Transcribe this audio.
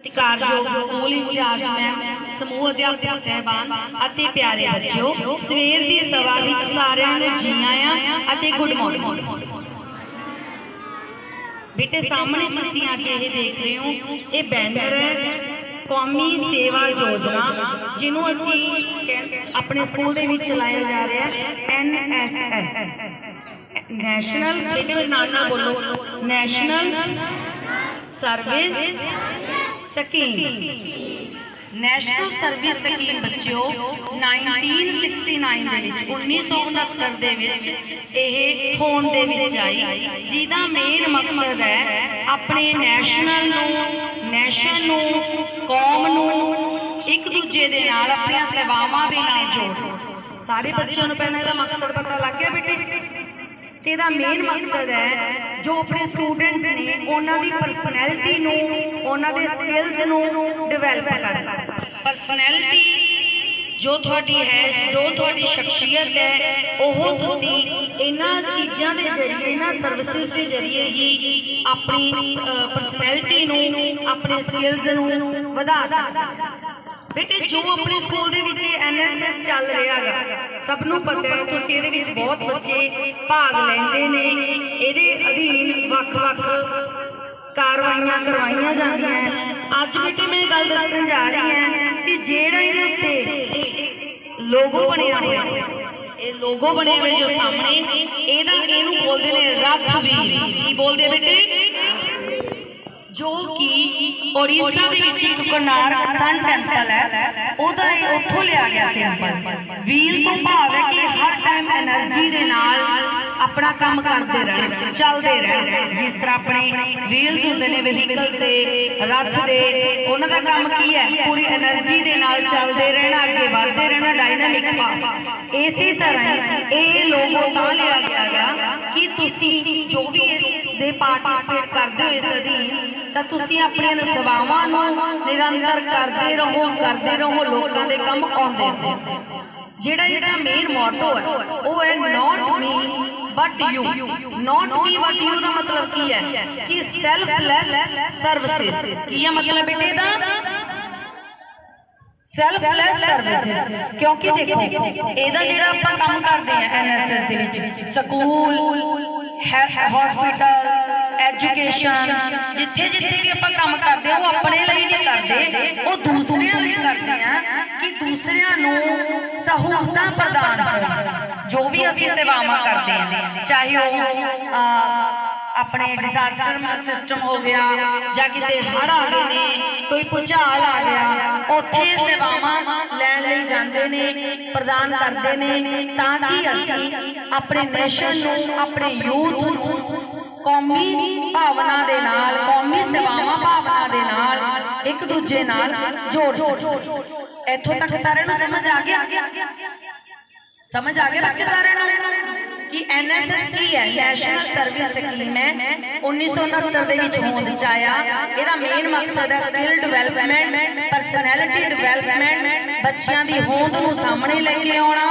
ਸਤਿਕਾਰਯੋਗ school incharge ma'am ਸਮੂਹ ਅਧਿਆਪਕ ਸਹਿਬਾਨ ਅਤੇ ਪਿਆਰੇ ਬੱਚਿਓ, ਸਵੇਰ ਦੀ ਸਭਾ ਵਿੱਚ ਸਾਰਿਆਂ ਨੂੰ ਜੀ ਆਇਆਂ ਅਤੇ ਗੁੱਡ ਮਾਰਨਿੰਗ ਬੇਟੇ, ਸਾਹਮਣੇ ਤੁਸੀਂ ਅੱਜ ਇਹ ਦੇਖ ਰਹੇ ਹੋ, ਇਹ ਬੈਨਰ ਹੈ ਕੌਮੀ ਸੇਵਾ ਯੋਜਨਾ, ਜਿਹਨੂੰ ਅਸੀਂ ਆਪਣੇ ਸਕੂਲ ਦੇ ਵਿੱਚ ਚਲਾਇਆ ਜਾ ਰਿਹਾ ਹੈ ਐਨਐਸਐਸ ਨੈਸ਼ਨਲ ਬੇਟੇ ਮੇਰੇ ਬੋਲੋ, national service scheme national service scheme ਬੱਚਿਓ 1969 ਦੇ ਵਿੱਚ 1969 ਦੇ ਵਿੱਚ ਇਹ ਹੋਣ ਦੇ ਵਿੱਚ ਆਈ। ਜਿਹਦਾ ਮੇਨ ਮਕਸਦ ਹੈ ਆਪਣੇ ਨੈਸ਼ਨਲ ਨੂੰ ਨੈਸ਼ਨ ਨੂੰ, ਕੌਮ ਨੂੰ ਇੱਕ ਦੂਜੇ ਦੇ ਨਾਲ ਆਪਣੀਆਂ ਸੇਵਾਵਾਂ ਦੇ ਨਾਲ ਜੋੜੋ ਸਾਰੇ ਬੱਚਿਆਂ ਨੂੰ ਪਹਿਲਾਂ ਇਹਦਾ ਮਕਸਦ ਪਤਾ ਲੱਗ ਗਿਆ ਬੇਟੇ? ਇਹਦਾ ਮੇਨ ਮਕਸਦ ਹੈ ਜੋ ਆਪਣੇ ਸਟੂਡੈਂਟਸ ਨੇ ਉਹਨਾਂ ਦੀ ਪਰਸਨੈਲਿਟੀ ਨੂੰ ਉਹਨਾਂ ਦੇ ਸਕਿੱਲਸ ਨੂੰ ਡਿਵੈਲਪ ਕਰਨਾ ਪਰਸਨੈਲਿਟੀ ਜੋ ਤੁਹਾਡੀ ਹੈ ਜੋ ਤੁਹਾਡੀ ਸ਼ਖਸੀਅਤ ਹੈ ਉਹ ਤੁਸੀਂ ਇਹਨਾਂ ਚੀਜ਼ਾਂ ਦੇ ਜ਼ਰੀਏ ਇਹਨਾਂ ਸਰਵਿਸਿਜ਼ ਦੇ ਜ਼ਰੀਏ ਹੀ ਆਪਣੀ ਪਰਸਨੈਲਿਟੀ ਨੂੰ ਆਪਣੇ ਸਕਿੱਲਸ ਨੂੰ ਵਧਾ ਸਕਦੇ ਹੋ। ਬੇਟੇ ਜੋ ਆਪਣੇ ਸਕੂਲ ਦੇ ਵਿੱਚ ਐਨਐਸਐਸ ਚੱਲ ਰਿਹਾ ਹੈਗਾ, ਸਭ ਨੂੰ ਪਤਾ ਹੈ, ਤੁਸੀਂ ਇਹਦੇ ਵਿੱਚ ਬਹੁਤ ਬੱਚੇ ਭਾਗ ਲੈਂਦੇ ਨੇ। ਇਹਦੇ ਅਧੀਨ ਵੱਖ-ਵੱਖ ਕਾਰਵਾਈਆਂ ਕਰਵਾਈਆਂ ਜਾਂਦੀਆਂ ਅੱਜ ਬੇਟੇ ਮੈਂ ਗੱਲ ਦੱਸਣ ਜਾ ਰਹੀ ਹਾਂ ਕਿ ਜਿਹੜਾ ਇਹਦੇ ਉੱਤੇ ਲੋਗੋ ਬਣਿਆ ਹੋਇਆ, ਇਹ ਲੋਗੋ ਬਣੇ ਹੋਏ ਜੋ ਸਾਹਮਣੇ, ਇਹਦਾ ਇਹਨੂੰ ਬੋਲਦੇ ਨੇ ਰੱਥ ਵੀ ਕੀ ਬੋਲਦੇ ਬੇਟੇ? जो कि ओडिशा ਦੇ ਵਿੱਚ ਇੱਕ ਕੋਨਾਰਕ ਸਨ ਟੈਂਪਲ ਹੈ ਉਹਦਾ ਇਹ ਉੱਥੋਂ ਲਿਆ गया ਸੈਂਪਲ ਵੀਲ तो, तो भाव है कि हर टाइम एनर्जी दे नाल अपना काम करते रहे चलते रहे। जिस तरह अपने व्हील्स होते ने व्हीकल से रथ के उन्होंने काम की है पूरी एनर्जी दे नाल चलते रहना आगे बढ़ते रहना डायनामिक भाव इसी तरह ये लोगों का लिया गया कि तुम जो भी इस पार्टिसिपेट करते हो इस अधीन ਤਾਂ ਤੁਸੀਂ ਆਪਣੀਆਂ ਸੇਵਾਵਾਂ ਨੂੰ ਨਿਰੰਤਰ ਕਰਦੇ ਰਹੋ ਕਰਦੇ ਰਹੋ, ਲੋਕਾਂ ਦੇ ਕੰਮ ਆਉਂਦੇ ਰਹੋ ਜਿਹੜਾ ਇਹਦਾ ਮੇਨ ਮੋਟੋ ਹੈ, ਉਹ ਹੈ not me but you not me but you ਦਾ ਮਤਲਬ ਕੀ ਹੈ? ਕਿ ਸੈਲਫਲੈਸ ਸਰਵਿਸਿਜ਼ ਕੀ ਹੈ ਮਤਲਬ ਬੇਟੇ ਦਾ ਸੈਲਫਲੈਸ ਸਰਵਿਸਿਜ਼ ਕਿਉਂਕਿ ਦੇਖੋ, ਇਹਦਾ ਜਿਹੜਾ ਆਪਾਂ ਕੰਮ ਕਰਦੇ ਆ ਐਨਐਸਐਸ ਦੇ ਵਿੱਚ, ਸਕੂਲ ਹਸਪੀਟਲ ਐਜੂਕੇਸ਼ਨ, ਜਿੱਥੇ ਜਿੱਥੇ ਵੀ ਆਪਾਂ ਕੰਮ ਕਰਦੇ ਆ ਉਹ ਆਪਣੇ ਲਈ ਨਹੀਂ ਕਰਦੇ ਉਹ ਦੂਸਰਿਆਂ ਲਈ ਕਰਦੇ ਆ ਕਿ ਦੂਸਰਿਆਂ ਨੂੰ ਸਹੂਲਤਾਂ ਪ੍ਰਦਾਨ ਹੋਣ ਜੋ ਵੀ ਅਸੀਂ ਸੇਵਾਵਾਂ ਕਰਦੇ ਆ ਚਾਹੇ ਉਹ ਆਪਣੇ ਡਿਜ਼ਾਸਟਰ ਸਿਸਟਮ ਹੋ ਗਿਆ ਜਾਂ ਕਿਤੇ ਹੜ੍ਹ ਆ ਗਏ ਨੇ, ਕੋਈ ਭੁਚਾਲ ਆ ਗਿਆ, ਉੱਥੇ ਸੇਵਾਵਾਂ ਲੈਣ ਲਈ ਜਾਂਦੇ ਨੇ, ਪ੍ਰਦਾਨ ਕਰਦੇ ਨੇ, ਤਾਂ ਕਿ ਅਸੀਂ ਆਪਣੇ ਨੇਸ਼ਨ ਨੂੰ, ਆਪਣੇ ਯੂਥ ਨੂੰ ਕੌਮੀ ਭਾਵਨਾ ਦੇ ਨਾਲ, ਕੌਮੀ ਸੇਵਾਵਾਂ ਭਾਵਨਾ ਦੇ ਨਾਲ ਇੱਕ ਦੂਜੇ ਨਾਲ ਜੋੜ ਸਕੀਏ ਇੱਥੋਂ ਤੱਕ ਸਾਰਿਆਂ ਨੂੰ ਸਮਝ ਆ ਗਿਆ? ਸਮਝ ਆ ਗਿਆ ਬੱਚੇ ਸਾਰਿਆਂ ਨੂੰ? ਕਿ ਐਨਐਸਐਸ ਕੀ ਹੈ? ਨੈਸ਼ਨਲ ਸਰਵਿਸ ਸਕੀਮ ਹੈ। 1969 ਦੇ ਵਿੱਚ ਹੋਂਦ ਚ ਆਇਆ ਇਹਦਾ ਮੇਨ ਮਕਸਦ ਹੈ ਸਕਿੱਲ ਡਿਵੈਲਪਮੈਂਟ ਪਰਸਨੈਲਿਟੀ ਡਿਵੈਲਪਮੈਂਟ ਬੱਚਿਆਂ ਦੀ ਹੋਂਦ ਨੂੰ ਸਾਹਮਣੇ ਲੈ ਕੇ ਆਉਣਾ।